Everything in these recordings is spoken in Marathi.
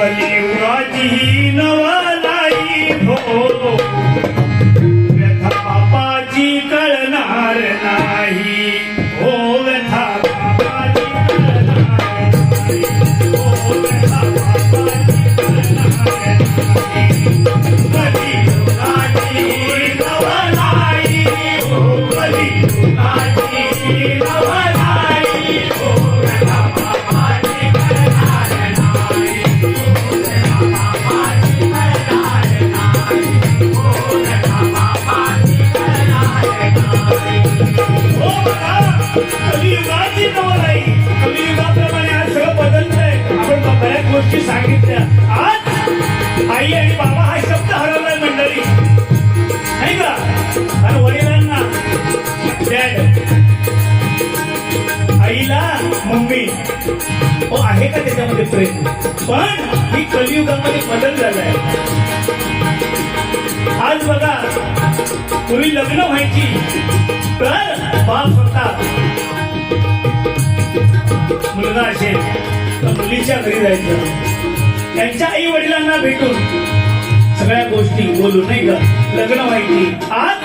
કલિયુગાજી નવા त्याच्यामध्ये पण ही कलियुगामध्ये बदल झालाय. आज बघा पूर्वी लग्न व्हायची तर बाप स्वतः मुलगा असेल तर मुलीच्या घरी जायचं. त्यांच्या आई वडिलांना भेटून सगळ्या गोष्टी बोलू नाही का? लग्न व्हायची. आज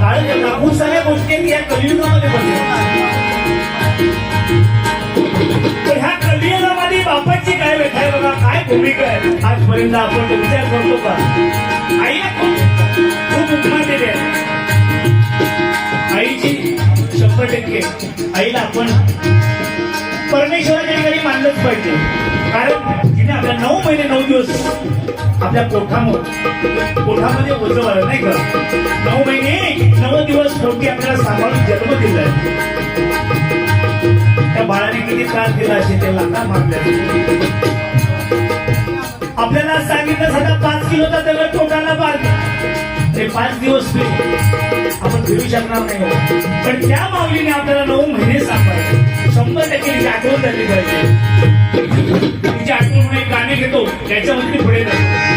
काळ कापून सगळ्या गोष्टी या कलियुगामध्ये बदलल्या तर ह्या कलियुगामध्ये बापाची तुम्ही काय? आजपर्यंत आपण विचार करतो का? आईला खूप खूप उपमा दिले आईची शंभर टक्के. आईला आपण परमेश्वराच्या ठिकाणी मानलंच पाहिजे. कारण तिने आपल्या नऊ महिने नऊ दिवस आपल्या पोटामध्ये पोठामध्ये ओझं नाही का? नऊ महिने नऊ दिवस शेवटी आपल्याला सांभाळून जन्म दिलाय. त्या बाळाने किती त्रास दिला असेल ते लाथा मारल्या आपल्याला सांगितलं सध्या पाच किलोचा दगड पोटाला बांध ते पाच दिवस आपण फिरू शकणार नाही पण त्या माऊलीने आपल्याला नऊ महिने सांभाळले शंभर टक्के तिची आठवण झाली पाहिजे. तिची आठवण म्हणून एक गाणे घेतो त्याच्यावरती पुढे जातो.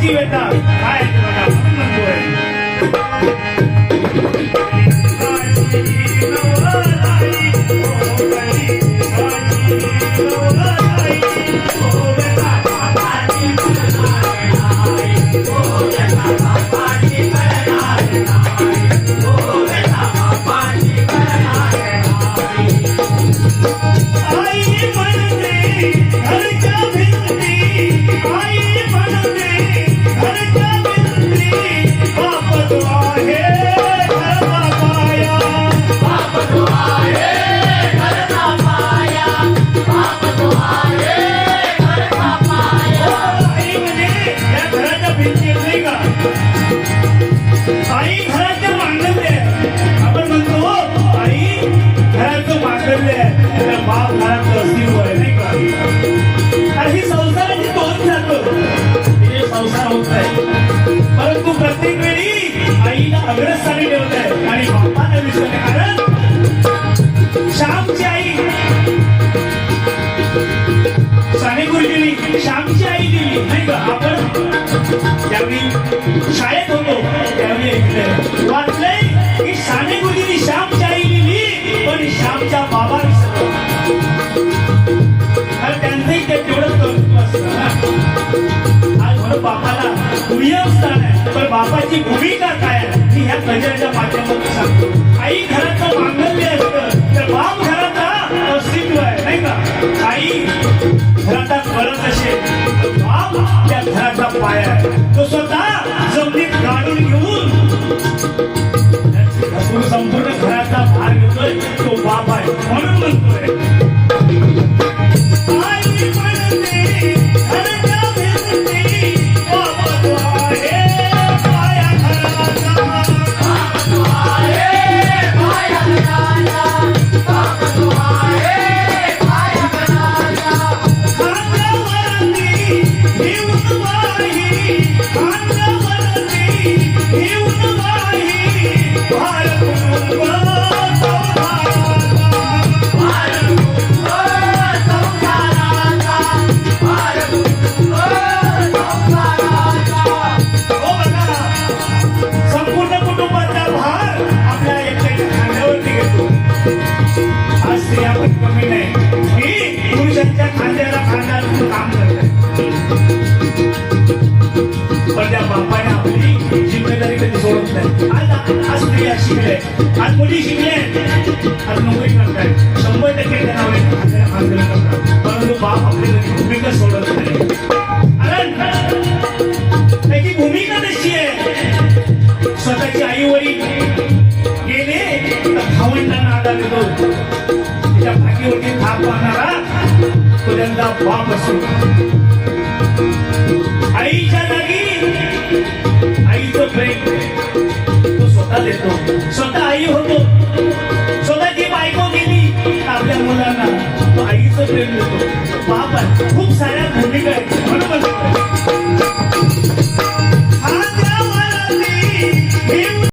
पण होत आहे परंतु प्रत्येक वेळी आईला अग्रस्थानी ठेवत आहे आणि बापाला विसरले कारण श्यामची आई साने गुरुजींनी श्यामची आई दिली. नाही का? आपण ज्यावेळी शाळेत होतो त्यावेळी ऐकलं वाचलंय की साने गुरुजींनी श्यामची आई दिली पण श्यामच्या बाबा विसरला. कारण त्यांचंही ते बापाची भूमिका काय मी ह्या गजराच्या माध्यमातून सांगतो. आई घराचं शिकले नोकरी करतायत शंभर टक्के त्यांना करतात परंतु बाप आपली भूमिका सोडत नाही. कारण त्याची भूमिका तशी आहे? स्वतःची आई वडील गेले तर भावंडांना आधार देतो. त्याच्या भागीवरती थाप मारणारा तो त्यांचा बाप असतो आईच्या